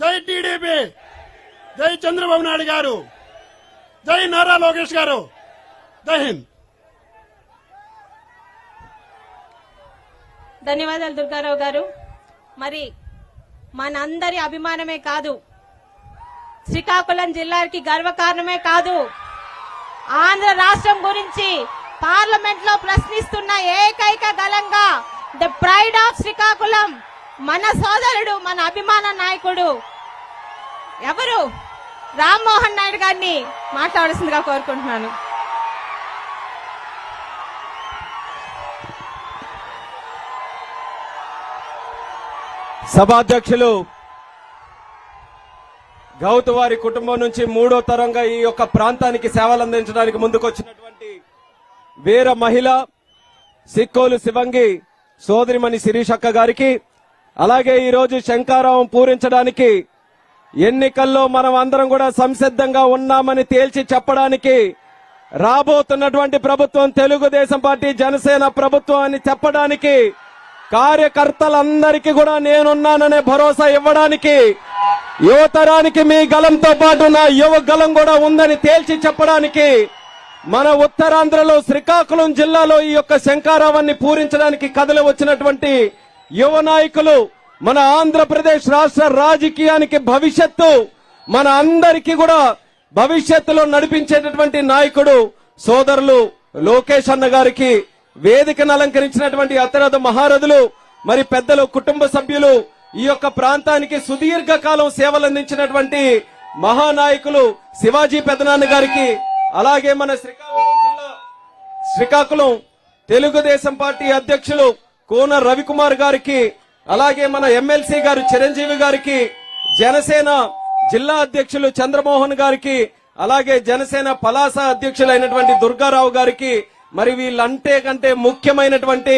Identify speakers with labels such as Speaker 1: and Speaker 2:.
Speaker 1: జై టీడీపీ జై చంద్రబాబు నాయుడు గారు జై నారా లోకేష్ గారు జై హింద్.
Speaker 2: ధన్యవాదాలు దుర్గారావు గారు. మరి మనందరి అభిమానమే కాదు శ్రీకాకుళం జిల్లాకి గర్వకారణమే కాదు ఆంధ్ర రాష్ట్రం గురించి పార్లమెంట్లో ప్రశ్నిస్తున్న ఏకైక గలంగా ద ప్రైడ్ ఆఫ్ శ్రీకాకుళం. మన సోదరుడు మన అభిమాన నాయకుడు ఎవరు? రామ్మోహన్ నాయుడు గారిని మాట్లాడాల్సిందిగా కోరుకుంటున్నాను.
Speaker 3: సభాధ్యక్షులు గౌతు వారి కుటుంబం నుంచి మూడో తరంగా ఈ యొక్క ప్రాంతానికి సేవలు అందించడానికి ముందుకొచ్చినటువంటి వీర మహిళ సిక్కోలు శివంగి సోదరిమణి శిరీషక్క గారికి అలాగే ఈరోజు శంకారావం పూరించడానికి ఎన్నికల్లో మనం అందరం కూడా సంసిద్ధంగా ఉన్నామని తేల్చి చెప్పడానికి రాబోతున్నటువంటి ప్రభుత్వం తెలుగుదేశం పార్టీ జనసేన ప్రభుత్వం అని చెప్పడానికి కార్యకర్తలందరికీ కూడా నేనున్నాననే భరోసా ఇవ్వడానికి యువతరానికి మీ గలంతో పాటు నా యువ గలం కూడా ఉందని తేల్చి చెప్పడానికి మన ఉత్తరాంధ్రలో శ్రీకాకుళం జిల్లాలో ఈ యొక్క శంకారావాన్ని పూరించడానికి కథలు వచ్చినటువంటి యువ నాయకులు మన ఆంధ్రప్రదేశ్ రాష్ట్ర రాజకీయానికి భవిష్యత్తు మన అందరికీ కూడా భవిష్యత్తులో నడిపించేటటువంటి నాయకుడు సోదరులు లోకేష్ అన్న గారికి వేదికను అలంకరించినటువంటి అతరథ మహారథులు మరి పెద్దలు కుటుంబ సభ్యులు ఈ యొక్క ప్రాంతానికి సుదీర్ఘ కాలం సేవలు అందించినటువంటి మహానాయకులు శివాజీ పెదనాన్న గారికి అలాగే మన శ్రీకాకుళం జిల్లా శ్రీకాకుళం తెలుగుదేశం పార్టీ అధ్యక్షులు కోన రవికుమార్ గారికి అలాగే మన ఎమ్మెల్సీ గారు చిరంజీవి గారికి జనసేన జిల్లా అధ్యక్షులు చంద్రమోహన్ గారికి అలాగే జనసేన పలాస అధ్యక్షులైనటువంటి దుర్గారావు గారికి మరి వీళ్ళంటే కంటే ముఖ్యమైనటువంటి